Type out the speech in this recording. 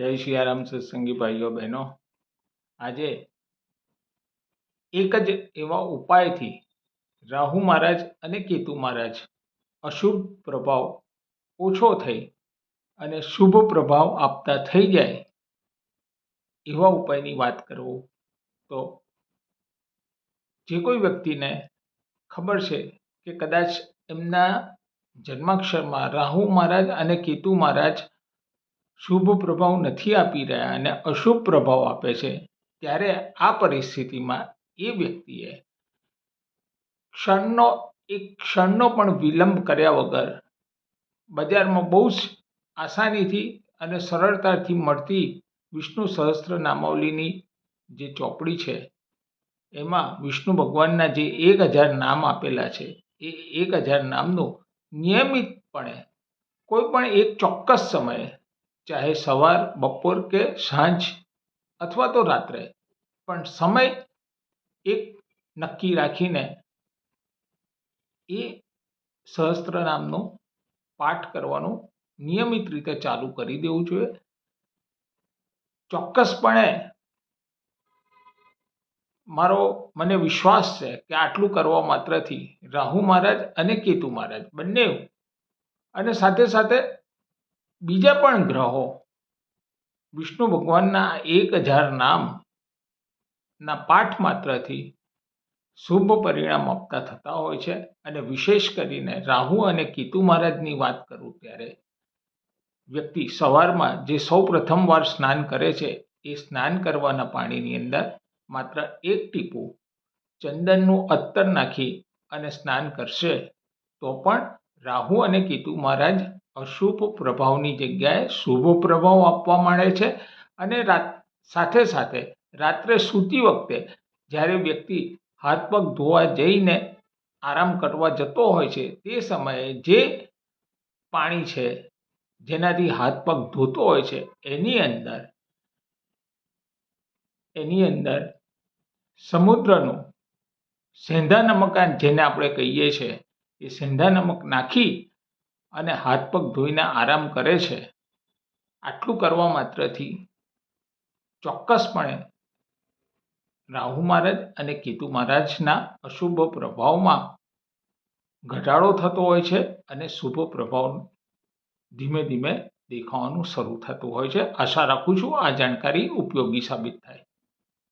જય સિયારામ સત્સંગી ભાઈઓ, બહેનો. આજે એક જ એવા ઉપાયથી રાહુ મહારાજ અને કેતુ મહારાજ અશુભ પ્રભાવ ઓછો થઈ અને શુભ પ્રભાવ આપતા થઈ જાય એવા ઉપાયની વાત કરું તો જે કોઈ વ્યક્તિને ખબર છે કે કદાચ એમના જન્માક્ષરમાં રાહુ મહારાજ અને કેતુ મહારાજ શુભ પ્રભાવ નથી આપી રહ્યા અને અશુભ પ્રભાવ આપે છે, ત્યારે આ પરિસ્થિતિમાં એ વ્યક્તિએ ક્ષણનો, એક ક્ષણનો પણ વિલંબ કર્યા વગર બજારમાં બહુ જ આસાનીથી અને સરળતાથી મળતી વિષ્ણુ સહસ્ત્ર નામાવલીની જે ચોપડી છે, એમાં વિષ્ણુ ભગવાનના જે એક હજાર નામ આપેલા છે, એ એક હજાર નામનું નિયમિતપણે કોઈ પણ એક ચોક્કસ સમયે ચાહે સવાર, બપોર કે સાંજ અથવા તો રાત્રે. પણ સમય એક નક્કી રાખીને એ સહસ્ત્ર નામનો પાઠ કરવાનું નિયમિત રીતે ચાલુ કરી દેવું જોઈએ. ચોક્કસપણે મારો મને વિશ્વાસ છે કે આટલું કરવા માત્રથી રાહુ મહારાજ અને કેતુ મહારાજ બંને અને સાથે સાથે બીજા પણ ગ્રહો, વિષ્ણુ ભગવાનના એક હજાર નામના પાઠ માત્રથી શુભ પરિણામ આપતા થતા હોય છે અને વિશેષ કરીને રાહુ અને કીતુ મહારાજની વાત કરું ત્યારે વ્યક્તિ સવારમાં જે સૌ પ્રથમવાર સ્નાન કરે છે, એ સ્નાન કરવાના પાણીની અંદર માત્ર એક ટીપું ચંદનનું અત્તર નાખી અને સ્નાન કરશે તો પણ રાહુ અને કેતુ મહારાજ અશુભ પ્રભાવની જગ્યાએ શુભ પ્રભાવ આપવા માંડે છે અને રાત, સાથે સાથે રાત્રે સૂતી વખતે જ્યારે વ્યક્તિ હાથ પગ ધોવા જઈને આરામ કરવા જતો હોય છે, તે સમયે જે પાણી છે, જેનાથી હાથ પગ ધોતો હોય છે, એની અંદર એની અંદર સમુદ્રનું સેંધા નમકાન જેને આપણે કહીએ છીએ એ સેંધા નમક નાખી અને હાથ પગ ધોઈને આરામ કરે છે. આટલું કરવા માત્રથી ચોક્કસપણે રાહુ મહારાજ અને કેતુ મહારાજના અશુભ પ્રભાવમાં ઘટાડો થતો હોય છે અને શુભ પ્રભાવ ધીમે ધીમે દેખાવાનું શરૂ થતું હોય છે. આશા રાખું છું આ જાણકારી ઉપયોગી સાબિત થાય.